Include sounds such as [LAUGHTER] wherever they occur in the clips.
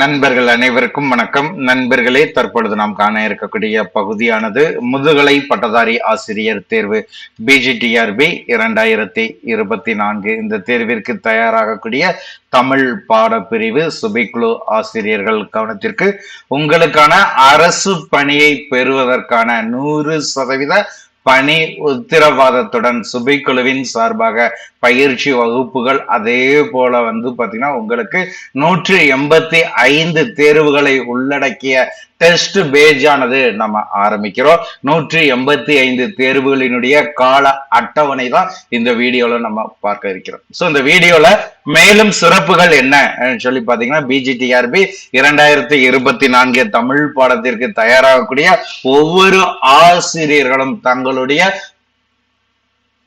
நண்பர்கள் அனைவருக்கும் வணக்கம். நண்பர்களே தற்பொழுது நாம் காண இருக்கக்கூடிய பகுதியானது முதுகலை பட்டதாரி ஆசிரியர் தேர்வு பிஜிடிஆர்பி இரண்டாயிரத்தி இருபத்தி நான்கு. இந்த தேர்விற்கு தயாராகக்கூடிய தமிழ் பாடப்பிரிவு சுபிக்குழு ஆசிரியர்கள் கவனத்திற்கு உங்களுக்கான அரசு பணியை பெறுவதற்கான நூறு சதவீத பணி உத்தரவாதத்துடன் சுபைக்குழுவின் சார்பாக பயிற்சி வகுப்புகள் அதே போல வந்து பாத்தீங்கன்னா உங்களுக்கு நூற்றி எண்பத்தி ஐந்து தேர்வுகளை உள்ளடக்கிய டெஸ்ட் பேஜானது நம்ம ஆரம்பிக்கிறோம். நூற்றி எண்பத்தி ஐந்து தேர்வுகளினுடைய கால அட்டவணை தான் இந்த வீடியோல நம்ம பார்க்க இருக்கிறோம். சோ இந்த வீடியோல மேலும் சிறப்புகள் என்ன சொல்லி பாத்தீங்கன்னா பிஜிடிஆர்பி இரண்டாயிரத்தி இருபத்தி நான்கு தமிழ் பாடத்திற்கு தயாராகக்கூடிய ஒவ்வொரு ஆசிரியர்களும் தங்களுடைய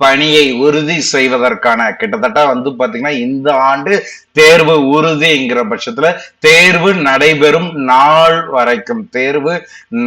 பணியை உறுதி செய்வதற்கான கிட்டத்தட்ட வந்து பாத்தீங்கன்னா இந்த ஆண்டு தேர்வு உறுதிங்கிற பட்சத்துல தேர்வு நடைபெறும் நாள் வரைக்கும் தேர்வு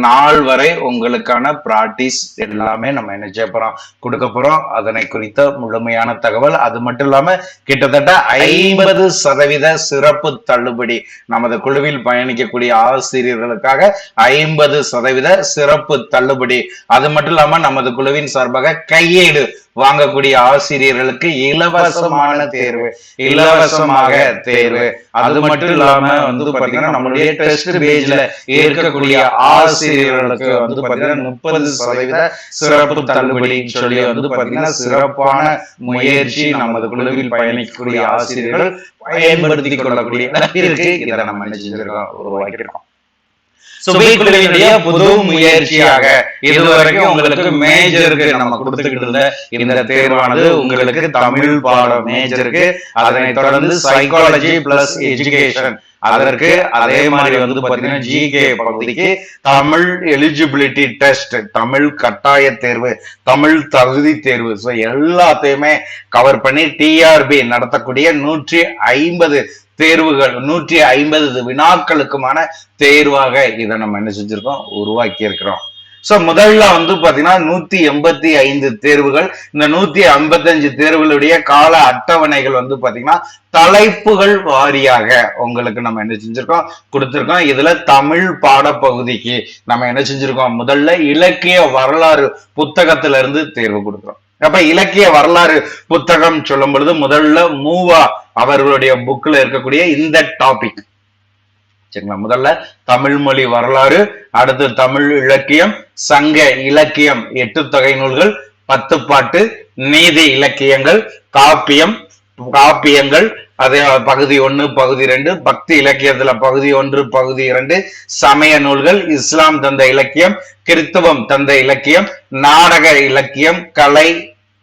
நாள் வரை உங்களுக்கான பிராக்டிஸ் எல்லாமே நம்ம என்ன செய்ய போறோம்? கொடுக்க போறோம். அதனை குறித்த முழுமையான தகவல். அது மட்டும் இல்லாம கிட்டத்தட்ட ஐம்பது சதவீத சிறப்பு தள்ளுபடி நமது குழுவில் பயணிக்கக்கூடிய ஆசிரியர்களுக்காக ஐம்பது சதவீத சிறப்பு தள்ளுபடி. அது மட்டும் இல்லாம நமது குழுவின் சார்பாக கையேடு வாங்கக்கூடிய ஆசிரியர்களுக்கு இலவசமான தேர்வு. இலவசமாக தேர்வு. அது மட்டும் இல்லாம வந்து பாத்தீங்கன்னா நம்மளுடைய டெஸ்ட் பேஜ்ல இருக்கக்கூடிய ஆசிரியர்களுக்கு வந்து பாத்தீங்கன்னா முப்பது சதவீத சிறப்பு தள்ளுபடின்னு சொல்லி வந்து பாத்தீங்கன்னா சிறப்பான முயற்சி நமது குழுவில் பயணிக்கக்கூடிய ஆசிரியர்கள் பயன்படுத்திக் கொள்ளக்கூடிய அளவிற்கு இதை நம்ம என்ன செஞ்சிருக்கோம் உருவாக்கியிருக்கோம். சுபைக்குழுவினுடைய புது முயற்சியாக இதுவரைக்கும் உங்களுக்கு மேஜருக்கு நம்ம கொடுத்துக்கிட்டு இருந்த இந்த தேர்வானது உங்களுக்கு தமிழ் பாடம் மேஜருக்கு அதனை தொடர்ந்து சைக்காலஜி பிளஸ் எஜுகேஷன் அதற்கு அதே மாதிரி வந்து பாத்தீங்கன்னா ஜிகே பகுதிக்கு தமிழ் எலிஜிபிலிட்டி டெஸ்ட் தமிழ் கட்டாய தேர்வு தமிழ் தகுதி தேர்வு. ஸோ எல்லாத்தையுமே கவர் பண்ணி டிஆர்பி நடத்தக்கூடிய நூற்றி ஐம்பது தேர்வுகள் நூற்றி ஐம்பது வினாக்களுக்குமான தேர்வாக இதை நம்ம என்ன செஞ்சிருக்கோம்? உருவாக்கி இருக்கிறோம் சோ முதல்ல வந்து பாத்தீங்கன்னா நூத்தி எண்பத்தி ஐந்து தேர்வுகள். இந்த நூத்தி ஐம்பத்தஞ்சு தேர்வுகளுடைய கால அட்டவணைகள் வந்து பாத்தீங்கன்னா தலைப்புகள் வாரியாக உங்களுக்கு நம்ம என்ன செஞ்சிருக்கோம் கொடுத்துருக்கோம். இதுல தமிழ் பாடப்பகுதிக்கு நம்ம என்ன செஞ்சிருக்கோம்? முதல்ல இலக்கிய வரலாறு புத்தகத்துல இருந்து தேர்வு கொடுக்குறோம். அப்ப இலக்கிய வரலாறு புத்தகம் சொல்லும் பொழுது முதல்ல மூவா அவர்களுடைய புக்ல இருக்கக்கூடிய இந்த டாபிக் சரிங்களா? முதல்ல தமிழ் மொழி வரலாறு அடுத்து தமிழ் இலக்கியம் சங்க இலக்கியம் எட்டு தொகை நூல்கள் பத்து பாட்டு நீதி இலக்கியங்கள் காப்பியம் காப்பியங்கள் அதே பகுதி ஒன்று பகுதி ரெண்டு பக்தி இலக்கியத்துல பகுதி ஒன்று பகுதி இரண்டு சமய நூல்கள் இஸ்லாம் தந்த இலக்கியம் கிறித்துவம் தந்த இலக்கியம் நாடக இலக்கியம் கலை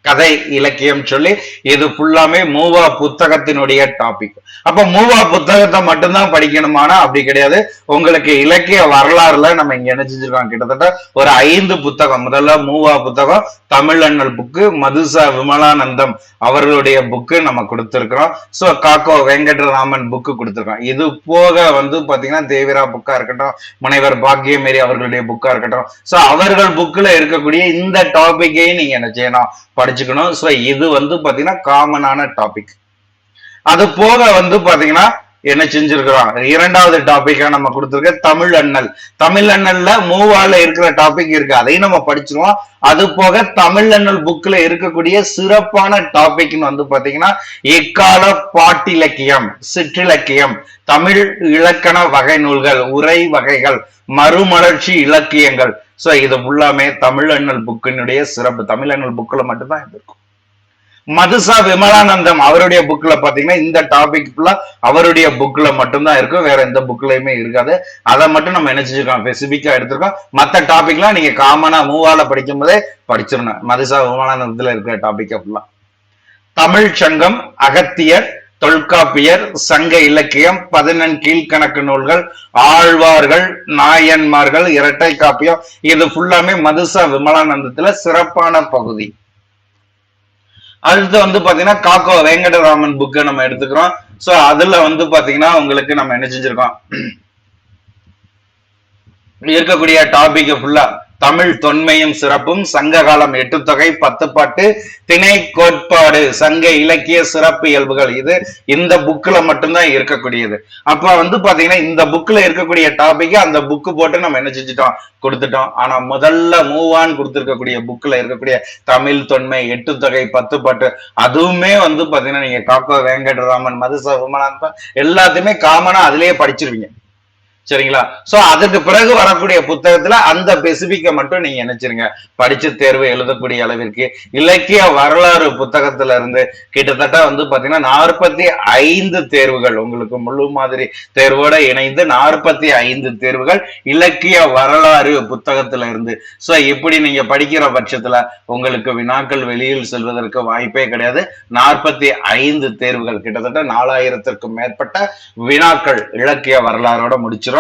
கதை இலக்கியம் சொல்லி இது ஃபுல்லாமே மூவா புத்தகத்தினுடைய டாபிக் அப்ப மூவா புத்தகத்தை மட்டும்தான் படிக்கணுமானா அப்படி கிடையாது. உங்களுக்கு இலக்கிய வரலாறுல நம்ம இங்க என்ன செஞ்சிருக்கோம் கிட்டத்தட்ட ஒரு ஐந்து புத்தகம். முதல்ல மூவா புத்தகம் தமிழ் அண்ணல் புக்கு மதுசா விமலானந்தம் அவர்களுடைய புக்கு நம்ம கொடுத்துருக்கிறோம். சோ காக்கோ வெங்கடராமன் புக்கு கொடுத்துருக்கோம். இது போக வந்து பாத்தீங்கன்னா தேவிரா புக்கா இருக்கட்டும் முனைவர் பாக்கியமேரி அவர்களுடைய புக்கா இருக்கட்டும். சோ அவர்கள் புக்ல இருக்கக்கூடிய இந்த டாபிக்கையும் நீங்க என்ன செய்யணும் படிச்சுக்கணும். ஸோ இது வந்து பார்த்தீங்கன்னா காமனான டாபிக் அது போக வந்து பாத்தீங்கன்னா என்ன செஞ்சிருக்கிறோம்? இரண்டாவது டாபிக்கா நம்ம கொடுத்துருக்க தமிழ் அண்ணல். தமிழ் அண்ணல்ல மூவால இருக்கிற டாபிக் இருக்கு. அதையும் நம்ம படிச்சிருவோம். அது போக தமிழ் அண்ணல் புக்ல இருக்கக்கூடிய சிறப்பான டாபிக்னு வந்து பாத்தீங்கன்னா எக்கால பாட்டிலக்கியம் சிற்றிலக்கியம் தமிழ் இலக்கண வகை நூல்கள் உரை வகைகள் மறுமலர்ச்சி இலக்கியங்கள். ஸோ இது ஃபுல்லாமே தமிழ் அண்ணல் புக்கினுடைய சிறப்பு. தமிழ் அண்ணல் புக்ல மட்டும்தான் இது இருக்கும். மதுசா விமலானந்தம் அவருடைய புக்ல பாத்தீங்கன்னா இந்த டாபிக் ஃபுல்லா அவருடைய புக்ல மட்டும்தான் இருக்கும். வேற எந்த புக்லயுமே இருக்காது. அதை மட்டும் நம்ம நினைச்சிருக்கோம் செஞ்சிருக்கோம் ஸ்பெசிபிக்கா எடுத்திருக்கோம். மத்த டாபிக்லாம் நீங்க காமனா மூவால படிக்கும் போதே படிச்சிடணும். மதுசா விமலானந்தத்துல இருக்கிற டாபிக் ஃபுல்லா தமிழ் சங்கம் அகத்தியர் தொல்காப்பியர் சங்க இலக்கியம் பதினெண் கீழ்கணக்கு நூல்கள் ஆழ்வார்கள் நாயன்மார்கள் இரட்டை காப்பியம் இது ஃபுல்லாமே மதுசா விமலானந்தத்துல சிறப்பான பகுதி. அடுத்து வந்து பாத்தீங்கன்னா காக்கோ வெங்கடராமன் புக்கை நம்ம எடுத்துக்கிறோம். சோ அதுல வந்து பாத்தீங்கன்னா உங்களுக்கு நம்ம என்ன செஞ்சிருக்கோம்? இருக்கக்கூடிய டாபிக் ஃபுல்லா தமிழ் தொன்மையும் சிறப்பும் சங்க காலம் பத்துப்பாட்டு பத்து பாட்டு திணை கோட்பாடு சங்க இலக்கிய சிறப்பு இயல்புகள். இது இந்த புக்கில் மட்டும்தான் இருக்கக்கூடியது. அப்போ வந்து பார்த்தீங்கன்னா இந்த புக்கில் இருக்கக்கூடிய டாபிக் அந்த புக்கு போட்டு நம்ம என்ன செஞ்சிட்டோம்? கொடுத்துட்டோம். ஆனால் முதல்ல மூவான் கொடுத்துருக்கக்கூடிய புக்கில் இருக்கக்கூடிய தமிழ் தொன்மை எட்டுத்தொகை பத்துப்பாட்டு பத்து பாட்டு அதுவுமே வந்து பார்த்தீங்கன்னா நீங்கள் காக்கோ வெங்கடராமன் மதுச விமலாந்தம் எல்லாத்தையுமே காமனாக அதுலேயே படிச்சிருவீங்க. சரிங்களா? சோ அதுக்கு பிறகு வரக்கூடிய புத்தகத்துல அந்த பெசிபிக்க மட்டும் நீங்க நினைச்சிருங்க. படிச்சு தேர்வு எழுதக்கூடிய அளவிற்கு இலக்கிய வரலாறு புத்தகத்துல இருந்து கிட்டத்தட்ட வந்து பாத்தீங்கன்னா நாற்பத்தி ஐந்து தேர்வுகள் உங்களுக்கு முழு மாதிரி தேர்வோட இணைந்து நாற்பத்தி ஐந்து தேர்வுகள் இலக்கிய வரலாறு புத்தகத்துல இருந்து. சோ இப்படி நீங்க படிக்கிற பட்சத்துல உங்களுக்கு வினாக்கள் வெளியில் செல்வதற்கு வாய்ப்பே கிடையாது. நாற்பத்தி ஐந்து தேர்வுகள் கிட்டத்தட்ட நாலாயிரத்திற்கும் மேற்பட்ட வினாக்கள் இலக்கிய வரலாறோட முடிச்சிடும்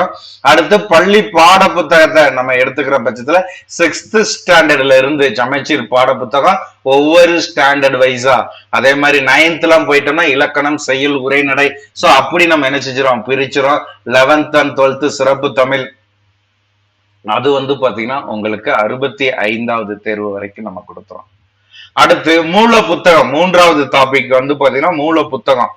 அடுத்து பள்ளி பாட புத்தகத்தை நம்ம எடுத்துக்கிற பட்சத்துல சிக்ஸ்த் ஸ்டாண்டர்ட்ல இருந்து சமைச்சீர் பாட புத்தகம் ஒவ்வொரு ஸ்டாண்டர்ட் வைஸா அதே மாதிரி நைன்த் எல்லாம் போயிட்டோம்னா இலக்கணம் செயல் உரைநடை. சோ அப்படி நம்ம என்ன செஞ்சிரோம் பிரிச்சிரோம் லெவன்த் அண்ட் டுவெல்த் சிறப்பு தமிழ். அது வந்து பாத்தீங்கன்னா உங்களுக்கு அறுபத்தி ஐந்தாவது தேர்வு வரைக்கும் நம்ம கொடுத்துறோம் அடுத்து மூல புத்தகம் மூன்றாவது டாபிக் வந்து பாத்தீங்கன்னா மூல புத்தகம்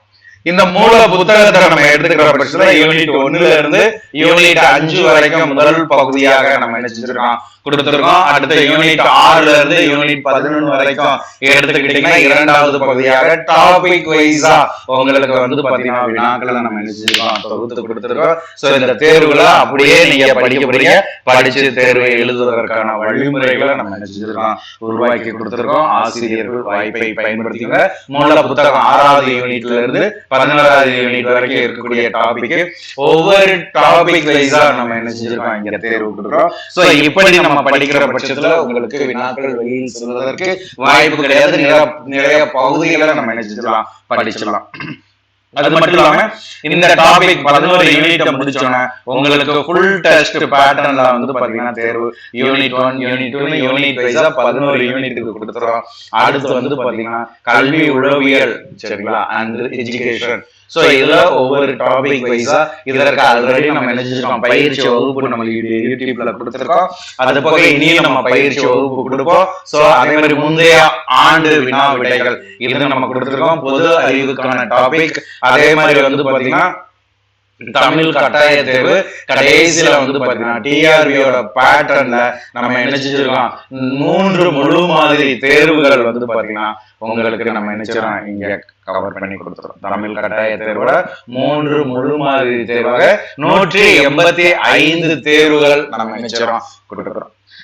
இந்த மூல புத்தகத்தை நம்ம எடுத்துக்கிற பட்சத்துல யூனிட் ஒண்ணுல இருந்து யூனிட் அஞ்சு வரைக்கும் முதல் பகுதியாக நம்ம என்ன செஞ்சிருக்கோம் கொடுத்திருக்கோம். அடுத்த யூனிட் ஆறுல இருந்து யூனிட் பதினொன்று வரைக்கும் எடுத்துக்கிட்டீங்கன்னா இரண்டாவது பகுதியாக டாபிக் வைஸா உங்களுக்கு வந்து பாத்தீங்கன்னா வினாக்களை நம்ம என்ன தொகுத்து கொடுத்திருக்கோம். சோ இந்த தேர்வுல அப்படியே நீங்க படிக்க போறீங்க. படிச்சு தேர்வை எழுதுவதற்கான வழிமுறைகளை நம்ம நினைச்சிருக்கோம் உருவாக்கி கொடுத்திருக்கோம். ஆசிரியர்கள் வாய்ப்பை பயன்படுத்திங்க மூல புத்தகம் ஆறாவது யூனிட்ல இருந்து பதினோராவது யூனிட் வரைக்கும் இருக்கக்கூடிய டாபிக் ஒவ்வொரு டாபிக் வைஸா நம்ம என்ன செஞ்சிருக்கோம் இங்க தேர்வு கொடுக்குறோம். சோ இப்படி நம்ம படிக்கிற பட்சத்துல உங்களுக்கு வினாக்கள் வெளியில் செல்வதற்கு வாய்ப்பு கிடையாது. நிறைய பகுதிகளை நம்ம என்ன செஞ்சிடலாம்? படிச்சிடலாம். அது மட்டும் இல்லாம இந்த டாபிக் பதினோரு யூனிட் முடிச்சோன்னா உங்களுக்கு ஃபுல் டெஸ்ட் பேட்டர்ன்ல வந்து பாத்தீங்கன்னா தேர்வு. Unit one unit two unit வைஸா பதினோரு யூனிட்டுக்கு கொடுத்துறோம். அடுத்து வந்து பாத்தீங்கன்னா கல்வி உளவியல் சரிங்களா? அண்ட் எஜுகேஷன் ஸோ இதுல ஒவ்வொரு டாபிக் வைஸா இதற்கு ஆல்ரெடி நம்ம நினைச்சிருக்கோம் பயிற்சி வகுப்பு நம்ம யூடியூப்ல கொடுத்துருக்கோம். அது போக இனியும் நம்ம பயிற்சி வகுப்பு கொடுப்போம். சோ அதே மாதிரி முந்தைய ஆண்டு வினா விடைகள் இது நம்ம கொடுத்திருக்கோம். பொது அறிவுக்கான டாபிக் அதே மாதிரி வந்து பாத்தீங்கன்னா தமிழ் கட்டாய தேர்வு கடைசியில வந்து பாத்தீங்கன்னா டிஆர்பியோட பேட்டர்ன்ல நம்ம என்ன செஞ்சிருக்கோம்? மூன்று முழு மாதிரி தேர்வுகள் வந்து பாத்தீங்கன்னா உங்களுக்கு நம்ம என்ன இங்க கவர் பண்ணி கொடுத்துறோம். தமிழ் கட்டாய தேர்வோட மூன்று முழு மாதிரி தேர்வாக நூற்றி எண்பத்தி ஐந்து தேர்வுகள் நம்ம என்ன செய்யறோம்?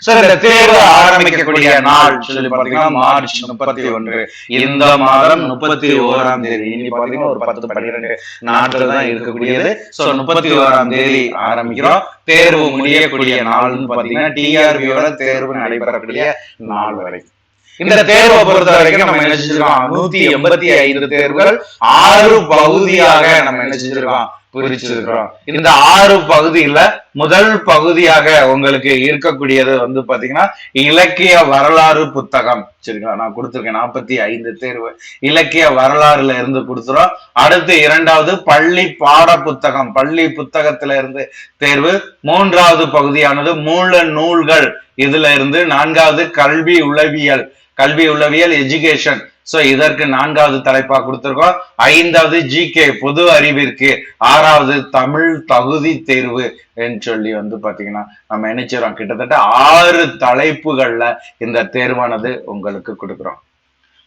சார் இந்த தேர்வு ஆரம்பிக்கக்கூடிய நாள் சொல்லி பாத்தீங்கன்னா மார்ச் முப்பத்தி ஒன்று. இந்த மாதம் முப்பத்தி ஓராம் தேதி. இனி பாத்தீங்கன்னா ஒரு பத்து பன்னிரெண்டு நாட்கள் தான் இருக்கக்கூடியது. சோ முப்பத்தி ஓராம் தேதி ஆரம்பிக்கிறோம். தேர்வு முடியக்கூடிய நாள்னு பாத்தீங்கன்னா டிஆர்பியோட தேர்வு நடைபெறக்கூடிய நாள் வரைக்கும் இந்த தேர்வை பொறுத்த வரைக்கும் நம்ம என்ன செஞ்சிருக்கோம்? நூத்தி எண்பத்தி ஐந்து தேர்வுகள் ஆறு பகுதியாக நம்ம என்ன செஞ்சிருக்கோம்? பிரிச்சிருக்கிறோம் இந்த ஆறு பகுதியில முதல் பகுதியாக உங்களுக்கு இருக்கக்கூடியது வந்து பாத்தீங்கன்னா இலக்கிய வரலாறு புத்தகம். சரிங்களா? நான் கொடுத்துருக்கேன் நாற்பத்தி ஐந்து தேர்வு. இலக்கிய வரலாறுல இருந்து கொடுத்துறோம். அடுத்து இரண்டாவது பள்ளி பாட புத்தகம். பள்ளி புத்தகத்துல இருந்து தேர்வு. மூன்றாவது பகுதியானது மூல நூல்கள். இதுல இருந்து நான்காவது கல்வி உளவியல். கல்வி உளவியல் எஜுகேஷன் சோ இதற்கு நான்காவது தலைப்பா கொடுத்திருக்கோம். ஐந்தாவது ஜிகே பொது அறிவிற்கு ஆறாவது தமிழ் தகுதி தேர்வு என்று சொல்லி வந்து பாத்தீங்கன்னா நம்ம நினைச்சிடறோம் கிட்டத்தட்ட ஆறு தலைப்புகள்ல இந்த தேர்வானது உங்களுக்கு கொடுக்குறோம்.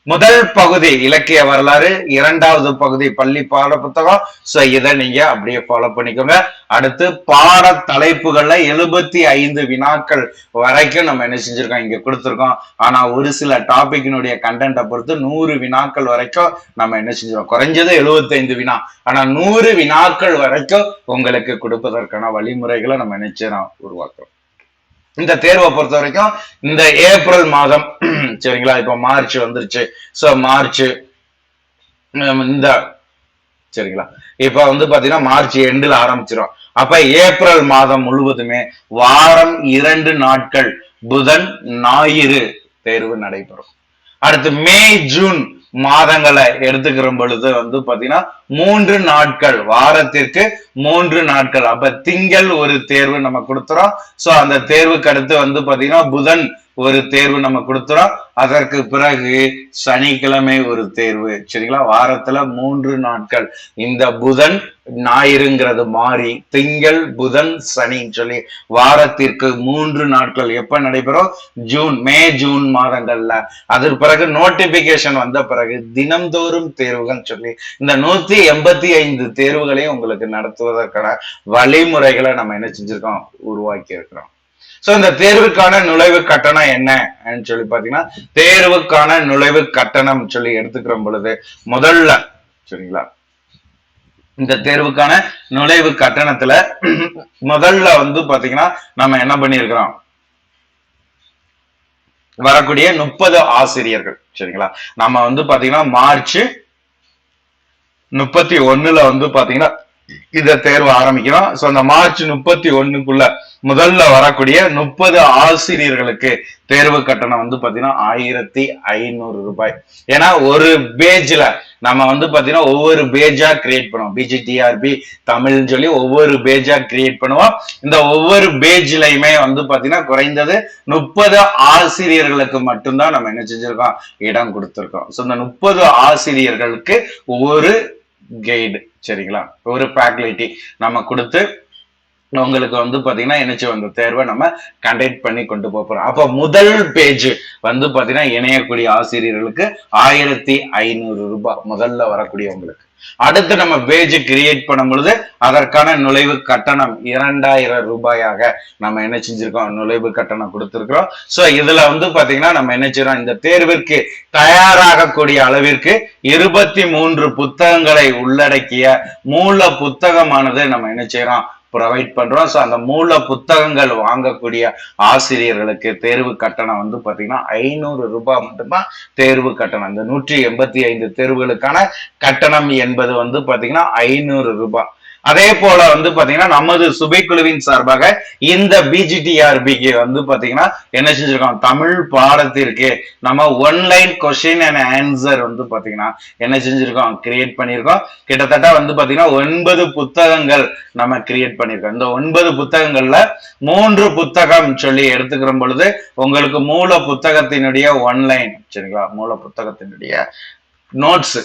முதல் பகுதி இலக்கிய வரலாறு இரண்டாவது பகுதி பள்ளி பாட புத்தகம் சோ இதை நீங்க அப்படியே ஃபாலோ பண்ணிக்கோங்க. அடுத்து பாட தலைப்புகள்ல எழுபத்தி ஐந்து வினாக்கள் வரைக்கும் நம்ம என்ன செஞ்சிருக்கோம்? இங்க கொடுத்துருக்கோம். ஆனா ஒரு சில டாபிக்கினுடைய கண்டென்ட்டை பொறுத்து நூறு வினாக்கள் வரைக்கும் நம்ம என்ன செஞ்சிருக்கோம்? குறைஞ்சது 75 வினா. ஆனா நூறு வினாக்கள் வரைக்கும் உங்களுக்கு கொடுப்பதற்கான வழிமுறைகளை நம்ம நினைச்சோம் உருவாக்குறோம். இந்த தேர்வை பொறுத்த வரைக்கும் இந்த ஏப்ரல் மாதம் [CLEARS THROAT] சரிங்களா? இப்ப மார்ச் வந்துருச்சு. சோ மார்ச் இந்த சரிங்களா? இப்ப வந்து பாத்தீங்கன்னா மார்ச் எண்டில் ஆரம்பிச்சிரும். அப்ப ஏப்ரல் மாதம் முழுவதுமே வாரம் இரண்டு நாட்கள் புதன் ஞாயிறு தேர்வு நடைபெறும். அடுத்து மே ஜூன் மாதங்களை எடுத்துக்கிற பொழுது வந்து பாத்தீங்கன்னா மூன்று நாட்கள் வாரத்திற்கு மூன்று நாட்கள். அப்ப திங்கள் ஒரு தேர்வு நம்ம கொடுத்துறோம். சோ அந்த தேர்வுக்கு அடுத்து வந்து பாத்தீங்கன்னா புதன் ஒரு தேர்வு நம்ம கொடுத்துறோம். அதற்கு பிறகு சனிக்கிழமை ஒரு தேர்வு. சரிங்களா? வாரத்துல மூன்று நாட்கள். இந்த புதன் ஞாயிறுங்கிறது மாறி திங்கள் புதன் சனின்னு சொல்லி வாரத்திற்கு மூன்று நாட்கள் எப்ப நடைபெறும்? ஜூன் மே ஜூன் மாதங்கள்ல. அதற்கு பிறகு நோட்டிபிகேஷன் வந்த பிறகு தினம்தோறும் தேர்வுகள் சொல்லி இந்த நூத்தி எண்பத்தி ஐந்து தேர்வுகளையும் உங்களுக்கு நடத்துவதற்கான வழிமுறைகளை நம்ம என்ன செஞ்சிருக்கோம்? உருவாக்கி இருக்கிறோம் சோ இந்த தேர்வுக்கான நுழைவு கட்டணம் என்ன? சொல்லி பாத்தீங்கன்னா தேர்வுக்கான நுழைவு கட்டணம் சொல்லி எடுத்துக்கிற பொழுது முதல்ல சரிங்களா? இந்த தேர்வுக்கான நுழைவு கட்டணத்துல முதல்ல வந்து பாத்தீங்கன்னா நம்ம என்ன பண்ணியிருக்கிறோம்? வரக்கூடிய முப்பது ஆசிரியர்கள் சரிங்களா? நம்ம வந்து பாத்தீங்கன்னா மார்ச் முப்பத்தி ஒண்ணுல வந்து பாத்தீங்கன்னா இத தேர்வு ஆரம்பிக்கிறோம். சோ அந்த மார்ச் முப்பத்தி ஒண்ணுக்குள்ள முதல்ல வரக்கூடிய முப்பது ஆசிரியர்களுக்கு தேர்வு கட்டணம் வந்து பாத்தீங்கன்னா ஆயிரத்தி ஐநூறு ரூபாய். ஏன்னா ஒரு பேஜ்ல நம்ம வந்து பாத்தீங்கன்னா ஒவ்வொரு பேஜா கிரியேட் பண்ணுவோம். பிஜிடிஆர்பி தமிழ்னு சொல்லி ஒவ்வொரு பேஜா கிரியேட் பண்ணுவோம். இந்த ஒவ்வொரு பேஜ்லயுமே வந்து பாத்தீங்கன்னா குறைந்தது முப்பது ஆசிரியர்களுக்கு மட்டும்தான் நம்ம என்ன செஞ்சிருக்கோம்? இடம் கொடுத்துருக்கோம். சோ இந்த முப்பது ஆசிரியர்களுக்கு ஒவ்வொரு கைடு சரிங்களா? ஒரு ஃபேக்கல்டி நம்ம கொடுத்து உங்களுக்கு வந்து பாத்தீங்கன்னா என்னச்சு அந்த தேர்வை நம்ம கண்டக்ட் பண்ணி கொண்டு போறோம். அப்ப முதல் பேஜ் வந்து பாத்தீங்கன்னா இணையக்கூடிய ஆசிரியர்களுக்கு ஆயிரத்தி ஐநூறு ரூபாய் முதல்ல வரக்கூடியவங்களுக்கு அடுத்து நம்ம பேஜ் கிரியேட் பண்ணும் பொழுது அதற்கான நுழைவு கட்டணம் இரண்டாயிரம் ரூபாயாக நம்ம என்ன செஞ்சிருக்கோம்? நுழைவு கட்டணம் கொடுத்திருக்கிறோம். சோ இதுல வந்து பாத்தீங்கன்னா நம்ம என்ன செய்யறோம்? இந்த தேர்விற்கு தயாராகக்கூடிய அளவிற்கு இருபத்தி மூன்று புத்தகங்களை உள்ளடக்கிய மூல புத்தகமானது நம்ம என்ன செய்யறோம்? ப்ரொவைட் பண்றோம். ஸோ அந்த மூல புத்தகங்கள் வாங்கக்கூடிய ஆசிரியர்களுக்கு தேர்வு கட்டணம் வந்து பாத்தீங்கன்னா ஐநூறு ரூபாய் மட்டும்தான் தேர்வு கட்டணம். இந்த நூற்றி எண்பத்தி ஐந்து தேர்வுகளுக்கான கட்டணம் என்பது வந்து பாத்தீங்கன்னா ஐநூறு ரூபாய். அதே போல வந்து பாத்தீங்கன்னா நமது சுபைக்குழுவின் சார்பாக இந்த பிஜிடிஆர்பிக்கு வந்து பாத்தீங்கன்னா என்ன செஞ்சிருக்கோம் தமிழ் பாடத்திற்கு நம்ம ஒன்லைன் கொஸ்டின் அண்ட் ஆன்சர் வந்து பாத்தீங்கன்னா என்ன செஞ்சிருக்கோம்? கிரியேட் பண்ணியிருக்கோம். கிட்டத்தட்ட வந்து பாத்தீங்கன்னா ஒன்பது புத்தகங்கள் நம்ம கிரியேட் பண்ணியிருக்கோம். இந்த ஒன்பது புத்தகங்கள்ல மூன்று புத்தகம் சொல்லி எடுத்துக்கிற பொழுது உங்களுக்கு மூல புத்தகத்தினுடைய ஒன்லைன் சரிங்களா? மூல புத்தகத்தினுடைய நோட்ஸ்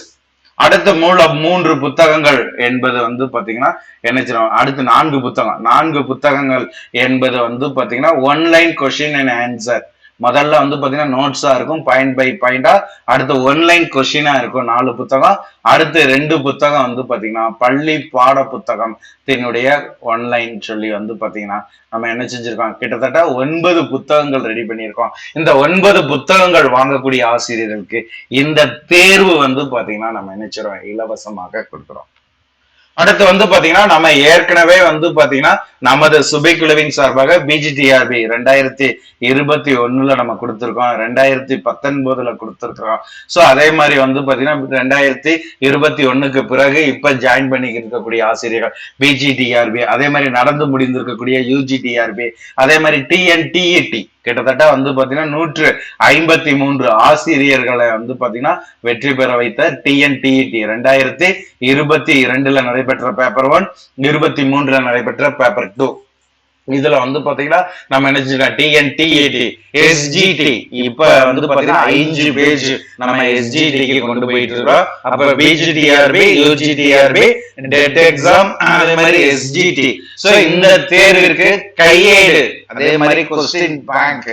அடுத்த மூல மூன்று புத்தகங்கள் என்பது வந்து பாத்தீங்கன்னா என்ன செய்யணும் அடுத்து நான்கு புத்தகம். நான்கு புத்தகங்கள் என்பது வந்து பாத்தீங்கன்னா ஒன்லைன் கொஸ்டின் அண்ட் ஆன்சர் முதல்ல வந்து பாத்தீங்கன்னா நோட்ஸா இருக்கும் பாயிண்ட் பை பாயிண்டா அடுத்து ஒன்லைன் கொஸ்டினா இருக்கும் நாலு புத்தகம். அடுத்து ரெண்டு புத்தகம் வந்து பாத்தீங்கன்னா பள்ளி பாட புத்தகம். தன்னுடைய ஒன்லைன் சொல்லி வந்து பாத்தீங்கன்னா நம்ம என்ன செஞ்சிருக்கோம்? கிட்டத்தட்ட ஒன்பது புத்தகங்கள் ரெடி பண்ணியிருக்கோம். இந்த ஒன்பது புத்தகங்கள் வாங்கக்கூடிய ஆசிரியர்களுக்கு இந்த தேர்வு வந்து பாத்தீங்கன்னா நம்ம நினைச்சிரோம் இலவசமாக கொடுக்குறோம். அடுத்து வந்து பாத்தீங்கன்னா நம்ம ஏற்கனவே வந்து பாத்தீங்கன்னா நமது சுபை குழுவின் சார்பாக பிஜிடிஆர்பி ரெண்டாயிரத்தி இருபத்தி ஒண்ணுல நம்ம கொடுத்துருக்கோம். ரெண்டாயிரத்தி பத்தொன்பதுல கொடுத்துருக்கோம் சோ அதே மாதிரி வந்து பாத்தீங்கன்னா ரெண்டாயிரத்தி இருபத்தி ஒண்ணுக்கு பிறகு இப்ப ஜாயின் பண்ணி இருக்கக்கூடிய ஆசிரியர்கள் பிஜிடிஆர்பி அதே மாதிரி நடந்து முடிந்திருக்கக்கூடிய யூஜிடிஆர்பி அதே மாதிரி டிஎன்டிஇடி கிட்டத்தட்ட வந்து பாத்தீங்கன்னா நூற்று ஐம்பத்தி மூன்று ஆசிரியர்களை வந்து பாத்தீங்கன்னா வெற்றி பெற வைத்த டிஎன்டிஇடி ரெண்டாயிரத்தி இருபத்தி இரண்டுல நடைபெற்ற பேப்பர் ஒன் இருபத்தி மூன்றுல நடைபெற்ற பேப்பர் டூ இதுல வந்து பாத்தீங்கன்னா நம்ம நினைச்சுக்கலாம் செஞ்சிருக்கோம்? டிஎன்டிஏடி எஸ்ஜிடி இப்ப வந்து பாத்தீங்கன்னா ஐந்து பேஜ் நம்ம எஸ்ஜிடிக்கு கொண்டு போயிட்டு இருக்கோம் அப்ப பிஜிடிஆர்பி யூஜிடிஆர்பி டெட் எக்ஸாம் அதே மாதிரி எஸ்ஜிடி சோ இந்த தேர்விற்கு கையேடு. அதே மாதிரி கொஸ்டின் பேங்க்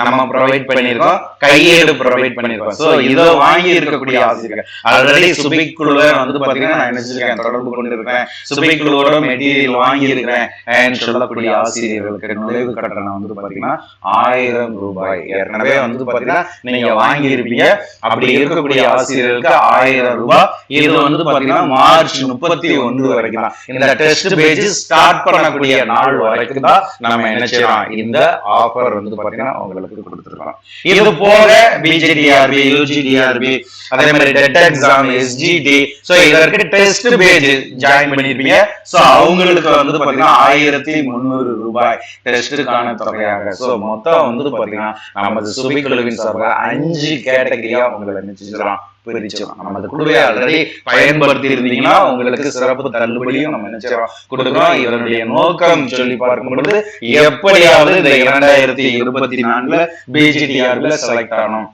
நம்ம ப்ரொவைட் பண்ணிருக்கோம் கையேடு ப்ரொவைட் பண்ணிருக்கோம் சோ இத வாங்கி இருக்கக்கூடிய ஆசிரியர்கள். ஆல்ரெடி சுபிக் குழுவை வந்து பாத்தீங்கன்னா நான் நினைச்சிருக்கேன் தொடர்பு கொண்டிருக்கேன் சுபிக் குழுவோட மெட்டீரியல் வாங்கி இருக்கிறேன் சொல்லக்கூடிய ஆசிரியர்களுக்கு நுழைவு கட்டணம் வந்து பாத்தீங்கன்னா ஆயிரம் ரூபாய். ஏற்கனவே வந்து பாத்தீங்கன்னா நீங்க வாங்கி இருப்பீங்க அப்படி இருக்கக்கூடிய ஆசிரியர்களுக்கு ஆயிரம் ரூபாய். இது வந்து பாத்தீங்கன்னா மார்ச் முப்பத்தி ஒன்று வரைக்கும் தான். இந்த டெஸ்ட் பேஜ் ஸ்டார்ட் பண்ணக்கூடிய நாள் வரைக்கும் தான் நம்ம என்ன செய்யலாம் இந்த ஆஃபர் வந்து பாத்தீங்கன்னா உங்களுக்கு கொடுத்துருக்கோம் இது போக பிஜிடிஆர்பி யூஜிடிஆர்பி அதே மாதிரி டெட் எக்ஸாம் எஸ்ஜிடி சோ இதற்கு டெஸ்ட் பேஜ் ஜாயின் பண்ணிருப்பீங்க. சோ அவங்களுக்கு வந்து பாத்தீங்கன்னா ஆயிரத்தி முந்நூறு ரூபாய் டெஸ்டுக்கான தொகையாக. சோ மொத்தம் வந்து பாத்தீங்கன்னா நமது சுபிக்குழுவின் சார்பாக அஞ்சு கேட்டகரியா உங்களை நிச்சயிச்சிடலாம் பிரிச்சிடும் நம்ம அந்த குழுவை ஆல்ரெடி பயன்படுத்தி இருந்தீங்கன்னா உங்களுக்கு சிறப்பு தள்ளுபடியும் நம்ம நினைச்சிடறோம் கொடுக்குறோம் இதனுடைய நோக்கம் சொல்லி பார்க்கும் பொழுது எப்படியாவது இந்த இரண்டாயிரத்தி இருபத்தி நான்குல பிஜிடிஆர்ல செலக்ட் ஆகணும்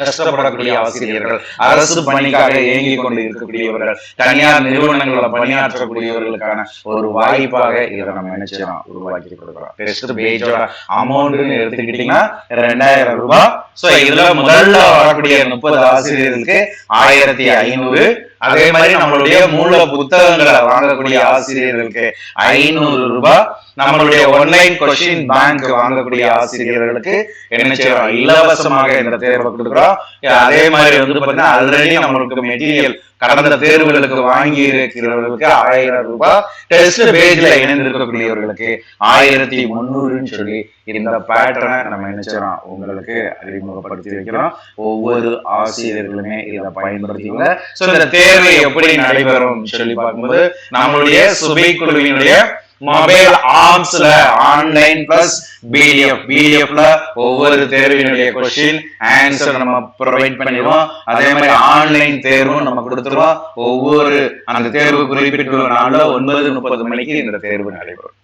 கஷ்டப்படக்கூடிய ஆசிரியர்கள் அரசு பணிக்காக ஏங்கிக் கொண்டு இருக்கக்கூடியவர்கள் தனியார் நிறுவனங்களில் பணியாற்றக்கூடியவர்களுக்கான ஒரு வாய்ப்பாக இதை நம்ம நினைச்சிடும் உருவாக்கி கொடுக்குறோம். டெஸ்ட் பேஜோட அமௌண்ட்னு எடுத்துக்கிட்டீங்கன்னா ரெண்டாயிரம் ரூபாய். சோ இதுல முதல்ல வரக்கூடிய முப்பது ஆசிரியர்களுக்கு ஆயிரத்தி ஐநூறு. அதே மாதிரி நம்மளுடைய மூல புத்தகங்களை வாங்கக்கூடிய ஆசிரியர்களுக்கு ஐநூறு ரூபாய். நம்மளுடைய ஒன்லைன் கொஸ்டின் பேங்க் வாங்கக்கூடிய ஆசிரியர்களுக்கு என்ன செய்யறோம்? இலவசமாக இந்த தேர்வை கொடுக்குறோம். அதே மாதிரி வந்து பாத்தீங்கன்னா ஆல்ரெடி நம்மளுக்கு மெட்டீரியல் கடந்த தேர்வுகளுக்கு வாங்கி இருக்கிறவர்களுக்கு ஆயிரம் ரூபாய் டெஸ்ட் பேஜ்ல இணைந்திருக்கக்கூடியவர்களுக்கு ஆயிரத்தி முந்நூறுன்னு சொல்லி இந்த பேட்டர்னை நம்ம என்ன செய்யறோம்? உங்களுக்கு அறிமுகப்படுத்தி வைக்கிறோம் ஒவ்வொரு ஆசிரியர்களுமே இதை பயன்படுத்திக்கல சோ இந்த தேர்வு எப்படி நடைபெறும் சொல்லி பார்க்கும்போது நம்மளுடைய சுபை குழுவினுடைய மொபைல் ஆர்ம்ஸ்ல ஆன்லைன் பிளஸ் பிடிஎஃப் பிடிஎஃப்ல ஒவ்வொரு தேர்வினுடைய கொஸ்டின் ஆன்சர் நம்ம ப்ரொவைட் பண்ணிடுவோம். அதே மாதிரி ஆன்லைன் தேர்வும் நம்ம கொடுத்துருவோம். ஒவ்வொரு அந்த தேர்வு குறிப்பிட்டுள்ள நாளில் ஒன்பது முப்பது மணிக்கு இந்த தேர்வு நடைபெறும்.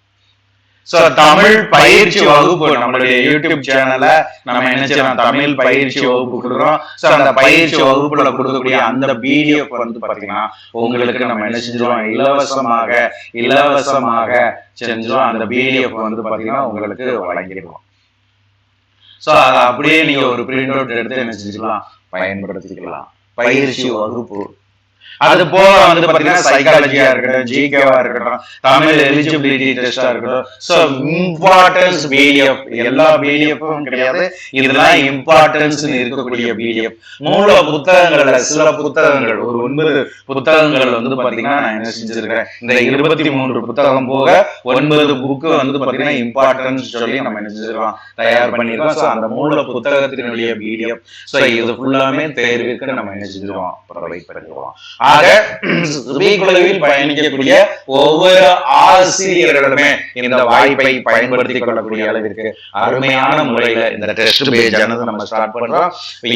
சோ தமிழ் பயிற்சி வகுப்பு நம்மளுடைய யூடியூப் சேனல்ல நம்ம என்ன செய்யலாம்? தமிழ் பயிற்சி வகுப்பு கொடுக்குறோம். சோ அந்த பயிற்சி வகுப்புல கொடுக்கக்கூடிய அந்த பிடிஎஃப் வந்து பாத்தீங்கன்னா உங்களுக்கு நம்ம என்ன செஞ்சிருவோம்? இலவசமாக இலவசமாக செஞ்சிருவோம். அந்த பிடிஎஃப் வந்து பாத்தீங்கன்னா உங்களுக்கு வழங்கிடுவோம். சோ அதை அப்படியே நீங்க ஒரு பிரிண்ட் அவுட் எடுத்து என்ன செஞ்சுக்கலாம்? பயன்படுத்திக்கலாம். பயிற்சி வகுப்பு அது போக வந்து பாத்தீங்கன்னா சைக்காலஜியா இருக்கட்டும் ஜிகேவா இருக்கட்டும் தமிழ் எலிஜிபிலிட்டி டெஸ்டா இருக்கட்டும். சோ இம்பார்ட்டன்ஸ் பிடிஎஃப் எல்லா பிடிஎஃப்பும் கிடையாது. இதெல்லாம் இம்பார்ட்டன்ஸ் இருக்கக்கூடிய பிடிஎஃப் மூல புத்தகங்கள்ல சில புத்தகங்கள் ஒரு ஒன்பது புத்தகங்கள் வந்து பாத்தீங்கன்னா நான் என்ன செஞ்சிருக்கிறேன் இந்த இருபத்தி மூன்று புத்தகம் போக ஒன்பது புக்கு வந்து பாத்தீங்கன்னா இம்பார்ட்டன்ஸ் சொல்லி நம்ம என்ன செஞ்சிருக்கோம்? தயார் பண்ணிருக்கோம். சோ அந்த மூல புத்தகத்தினுடைய பிடிஎஃப் சோ இது ஃபுல்லாமே தேர்வுக்கு நம்ம என்ன செஞ்சிருவோம் ப்ரொவைட் பண்ணிடுவோம் ஆக குழுவில் பயணிக்கக்கூடிய ஒவ்வொரு ஆசிரியர்களுமே இந்த வாய்ப்பை பயன்படுத்திக் கொள்ளக்கூடிய அளவிற்கு அருமையான முறையில இந்த டெஸ்ட் பேஜ் ஆனது நம்ம ஸ்டார்ட் பண்றோம்.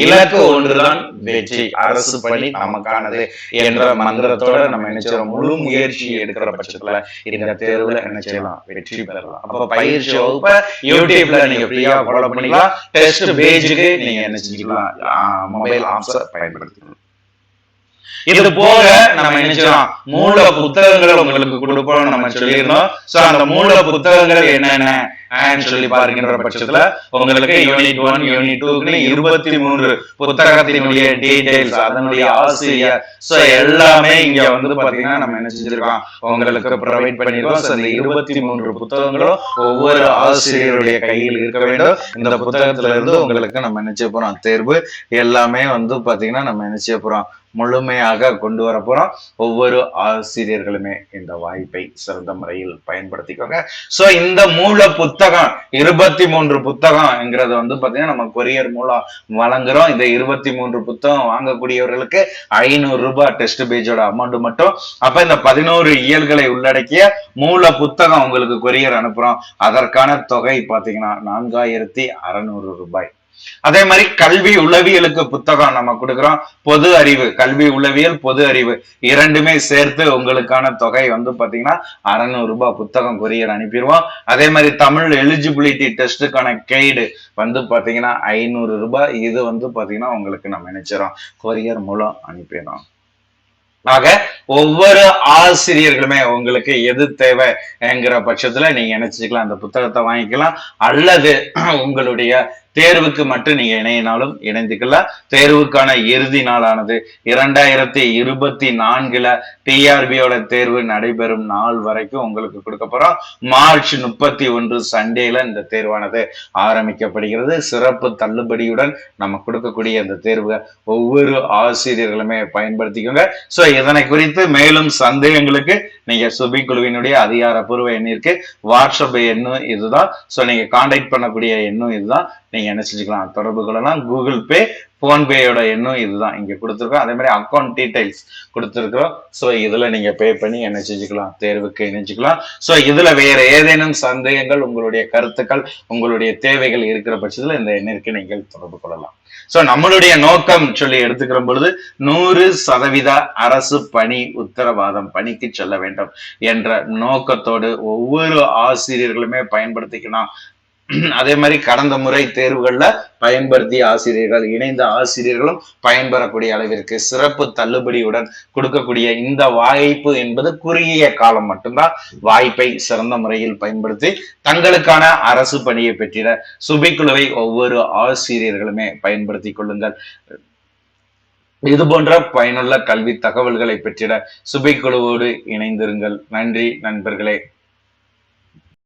இலக்கு ஒன்றுதான் வெற்றி அரசு பணி நமக்கானது என்ற மந்திரத்தோட நம்ம என்ன செய்யறோம்? முழு முயற்சி எடுக்கிற பட்சத்துல இந்த தேர்வுல என்ன செய்யலாம்? வெற்றி பெறலாம். அப்ப பயிற்சி வகுப்ப யூடியூப்ல நீங்க ஃப்ரீயா ஃபாலோ பண்ணிக்கலாம். டெஸ்ட் பேஜுக்கு நீங்க என்ன செஞ்சுக்கலாம்? மொபைல் ஆப்ஸை பயன்படுத்திக்கலாம். இது போக நம்ம செய்யலாம்? மூல புத்தகங்கள் உங்களுக்கு கொடுப்போம் நம்ம சொல்லியிருந்தோம். சோ அந்த மூல புத்தகங்கள் என்னென்ன? சொல்லி பாருங்கின்ற பட்சத்துல உங்களுக்கு யூனிட் ஒன் யூனிட் டூக்கு இருபத்தி மூன்று புத்தகத்தினுடைய டீடைல்ஸ் அதனுடைய ஆசிரியர் சோ எல்லாமே இங்க வந்து பாத்தீங்கன்னா நம்ம என்ன செஞ்சிருக்கோம்? உங்களுக்கு ப்ரொவைட் பண்ணிருக்கோம். சோ இந்த இருபத்தி மூன்று புத்தகங்களும் ஒவ்வொரு ஆசிரியருடைய கையில் இருக்க வேண்டும். இந்த புத்தகத்துல இருந்து உங்களுக்கு நம்ம நினைச்ச போறோம்? தேர்வு எல்லாமே வந்து பாத்தீங்கன்னா நம்ம நினைச்ச போறோம்? முழுமையாக கொண்டு வர போறோம். ஒவ்வொரு ஆசிரியர்களுமே இந்த வாய்ப்பை சிறந்த முறையில் பயன்படுத்திக்கோங்க. சோ இந்த மூல புத்தகம் இருபத்தி மூன்று புத்தகம்ங்கிறத வந்து பாத்தீங்கன்னா நம்ம கொரியர் மூலம் வழங்குறோம். இந்த இருபத்தி மூன்று புத்தகம் வாங்கக்கூடியவர்களுக்கு ஐநூறு ரூபாய் டெஸ்ட் பேஜோட அமௌண்ட் மட்டும். அப்ப இந்த பதினோரு இயல்களை உள்ளடக்கிய மூல புத்தகம் உங்களுக்கு கொரியர் அனுப்புறோம். அதற்கான தொகை பாத்தீங்கன்னா நான்காயிரத்தி அறுநூறு ரூபாய். அதே மாதிரி கல்வி உளவியலுக்கு புத்தகம் நம்ம கொடுக்குறோம். பொது அறிவு கல்வி உளவியல் பொது அறிவு இரண்டுமே சேர்த்து உங்களுக்கான தொகை வந்து பாத்தீங்கன்னா அறநூறு ரூபாய் புத்தகம் கொரியர் அனுப்பிடுவோம். அதே மாதிரி தமிழ் எலிஜிபிலிட்டி டெஸ்ட்டுக்கான கைடு வந்து பாத்தீங்கன்னா ஐநூறு ரூபாய். இது வந்து பாத்தீங்கன்னா உங்களுக்கு நம்ம நினைச்சிடறோம் கொரியர் மூலம் அனுப்பிடுறோம். ஆக ஒவ்வொரு ஆசிரியர்களுமே உங்களுக்கு எது தேவை என்கிற பட்சத்துல நீங்க நினைச்சுக்கலாம் அந்த புத்தகத்தை வாங்கிக்கலாம். அல்லது உங்களுடைய தேர்வுக்கு மட்டும் நீங்க இணையினாலும் இணைந்துக்கலாம் தேர்வுக்கான இறுதி நாளானது இரண்டாயிரத்தி இருபத்தி நான்குல டிஆர்பியோட தேர்வு நடைபெறும் நாள் வரைக்கும் உங்களுக்கு கொடுக்க போறோம். மார்ச் முப்பத்தி ஒன்று சண்டேல இந்த தேர்வானது ஆரம்பிக்கப்படுகிறது. சிறப்பு தள்ளுபடியுடன் நம்ம கொடுக்கக்கூடிய இந்த தேர்வை ஒவ்வொரு ஆசிரியர்களுமே பயன்படுத்திக்கோங்க. சோ இதனை குறித்து மேலும் சந்தேகங்களுக்கு நீங்க சுபி குழுவினுடைய அதிகாரப்பூர்வ எண்ணிற்கு வாட்ஸ்அப் எண்ணும் இதுதான். சோ நீங்க கான்டாக்ட் பண்ணக்கூடிய எண்ணும் இதுதான். நீங்க என்ன செஞ்சுக்கலாம்? தொடர்பு கொள்ளலாம் கூகுள் பே ஃபோன்பேயோட எண்ணும் இதுதான். இங்க கொடுத்துருக்கோம். அதே மாதிரி அக்கௌண்ட் டீடைல்ஸ் கொடுத்துருக்குறோம். ஸோ இதுல நீங்க பே பண்ணி என்ன செஞ்சுக்கலாம்? தேர்வுக்கு இணைஞ்சிக்கலாம். ஸோ இதுல வேற ஏதேனும் சந்தேகங்கள் உங்களுடைய கருத்துக்கள் உங்களுடைய தேவைகள் இருக்கிற பட்சத்துல இந்த எண்ணிற்கு நீங்கள் தொடர்பு கொள்ளலாம். சோ நம்மளுடைய நோக்கம் சொல்லி எடுத்துக்கிற பொழுது நூறு சதவீத அரசு பணி உத்தரவாதம் பணிக்கு செல்ல வேண்டும் என்ற நோக்கத்தோடு ஒவ்வொரு ஆசிரியர்களுமே பயன்படுத்திக்கணும் [CLEARS THROAT] அதே மாதிரி கடந்த முறை தேர்வுகள்ல பயன்படுத்திய ஆசிரியர்கள் இணைந்த ஆசிரியர்களும் பயன்பெறக்கூடிய அளவிற்கு சிறப்பு தள்ளுபடியுடன் கொடுக்கக்கூடிய இந்த வாய்ப்பு என்பது குறுகிய காலம் மட்டும்தான். வாய்ப்பை சிறந்த முறையில் பயன்படுத்தி தங்களுக்கான அரசு பணியை பெற்றிட சுபிக்குழுவை ஒவ்வொரு ஆசிரியர்களுமே பயன்படுத்தி கொள்ளுங்கள். இது போன்ற பயனுள்ள கல்வி தகவல்களை பெற்றிட சுபைக்குழுவோடு இணைந்திருங்கள். நன்றி நண்பர்களே.